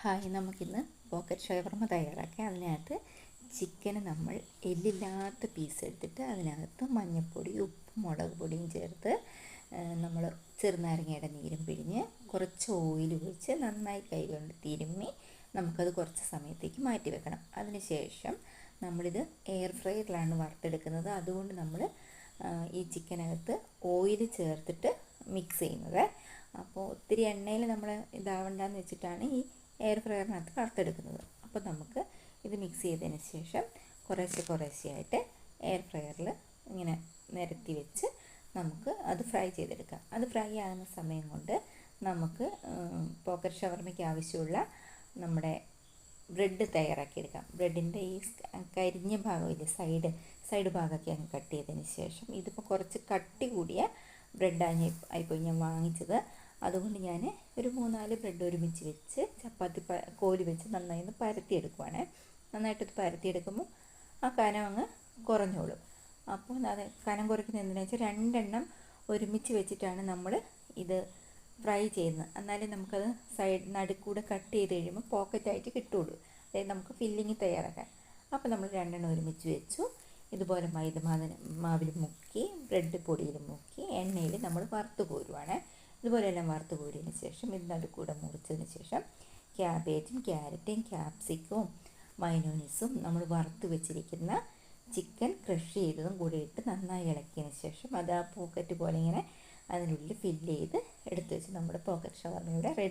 Hi നമുക്കിന്ന് pocket ഷവർമ തയ്യാറാക്കി. അതിനകത്ത് ചിക്കന് നമ്മൾ എല്ലില്ലാത്ത പീസ് എടുത്തിട്ട് അതിനകത്ത് മഞ്ഞൾപ്പൊടി ഉപ്പും മുളക് പൊടിയും ചേർത്ത് നമ്മൾ ചെറുനാരങ്ങയുടെ നീരും പിഴിഞ്ഞ് കുറച്ച് ഓയിൽ ഒഴിച്ച് നന്നായി കൈകൊണ്ട് തിരുമ്മി നമുക്കത് കുറച്ച് സമയത്തേക്ക് മാറ്റി വെക്കണം. അതിനുശേഷം നമ്മളിത് എയർ ഫ്രൈയറിലാണ് വറുത്തെടുക്കുന്നത്. അതുകൊണ്ട് നമ്മൾ ഈ ചിക്കനകത്ത് ഓയിൽ ചേർത്തിട്ട് മിക്സ് ചെയ്യുന്നത്. അപ്പോൾ ഒത്തിരി എണ്ണയിൽ നമ്മൾ ഇതാവണ്ടെന്ന് വെച്ചിട്ടാണ് ഈ എയർ ഫ്രയറിനകത്ത് വറുത്തെടുക്കുന്നത്. അപ്പോൾ നമുക്ക് ഇത് മിക്സ് ചെയ്തതിന് ശേഷം കുറേശ്ശെ കുറേശ്ശെയായിട്ട് എയർ ഫ്രയറിൽ ഇങ്ങനെ നിരത്തി വെച്ച് നമുക്ക് അത് ഫ്രൈ ചെയ്തെടുക്കാം. അത് ഫ്രൈ ആകുന്ന സമയം കൊണ്ട് നമുക്ക് പോക്കറ്റ് ഷവർമയ്ക്ക് ആവശ്യമുള്ള നമ്മുടെ ബ്രെഡ് തയ്യാറാക്കിയെടുക്കാം ബ്രെഡിന്റെ ഈ കരിഞ്ഞ ഭാഗമില്ലേ സൈഡ് സൈഡ് ഭാഗമൊക്കെ അങ്ങ് കട്ട് ചെയ്തതിന് ശേഷം ഇതിപ്പോൾ കുറച്ച് കട്ടി കൂടിയ ബ്രെഡാണ് ആയിപ്പോയി. ഞാൻ വാങ്ങിച്ചത് അതുകൊണ്ട് ഞാൻ ഒരു മൂന്നാൽ ബ്രെഡ് ഒരുമിച്ച് വെച്ച് ചപ്പാത്തി പ കോലി വെച്ച് നന്നായി ഒന്ന് പരത്തിയെടുക്കുവാണേ. നന്നായിട്ടത് പരത്തിയെടുക്കുമ്പോൾ ആ കനം അങ്ങ് കുറഞ്ഞോളും. അപ്പോൾ അത് കനം കുറയ്ക്കുന്നത് എന്തിനാ വെച്ചാൽ രണ്ടെണ്ണം ഒരുമിച്ച് വെച്ചിട്ടാണ് നമ്മൾ ഇത് ഫ്രൈ ചെയ്യുന്നത്. എന്നാലേ നമുക്കത് സൈഡ് നടുക്കൂടെ കട്ട് ചെയ്ത് കഴിയുമ്പോൾ പോക്കറ്റായിട്ട് കിട്ടുള്ളൂ. അതായത് നമുക്ക് ഫില്ലിങ് തയ്യാറാക്കാൻ. അപ്പോൾ നമ്മൾ രണ്ടെണ്ണം ഒരുമിച്ച് വെച്ചു. ഇതുപോലെ മൈദ മാവിൽ മുക്കി ബ്രെഡ് പൊടിയിൽ മുക്കി എണ്ണയിൽ നമ്മൾ വറുത്ത് കോരുവാണ്. ഇതുപോലെയെല്ലാം വറുത്ത് കോരിയതിന് ശേഷം ഇത് നടുക്കൂടെ മുറിച്ചതിന് ശേഷം ക്യാബേജും ക്യാരറ്റും ക്യാപ്സിക്കവും മൈനോനീസും നമ്മൾ വറുത്ത് വെച്ചിരിക്കുന്ന ചിക്കൻ ക്രഷ് ചെയ്തതും കൂടി ഇട്ട് നന്നായി ഇളക്കിയതിന് ശേഷം അത് ആ പോക്കറ്റ് പോലെ ഇങ്ങനെ അതിനുള്ളിൽ ഫില്ല് ചെയ്ത് എടുത്തു വെച്ച് നമ്മുടെ പോക്കറ്റ് ഷവർമയുടെ റെഡി